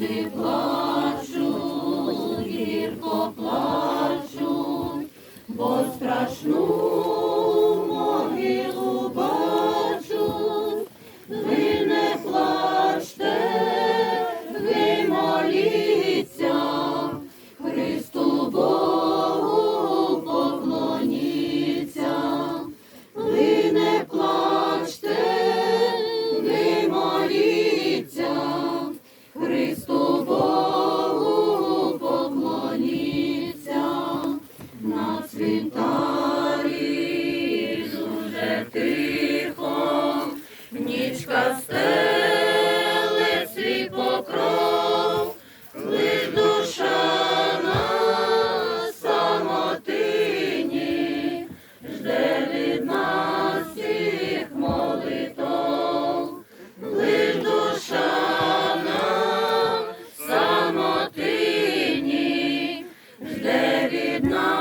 Люди плачуть, гірко плачуть, бо страшну. тихо, нічка стеле свій покров, лиш душа на самотині, жде від нас всіх молитов, лиш душа на самотині, жде від нас.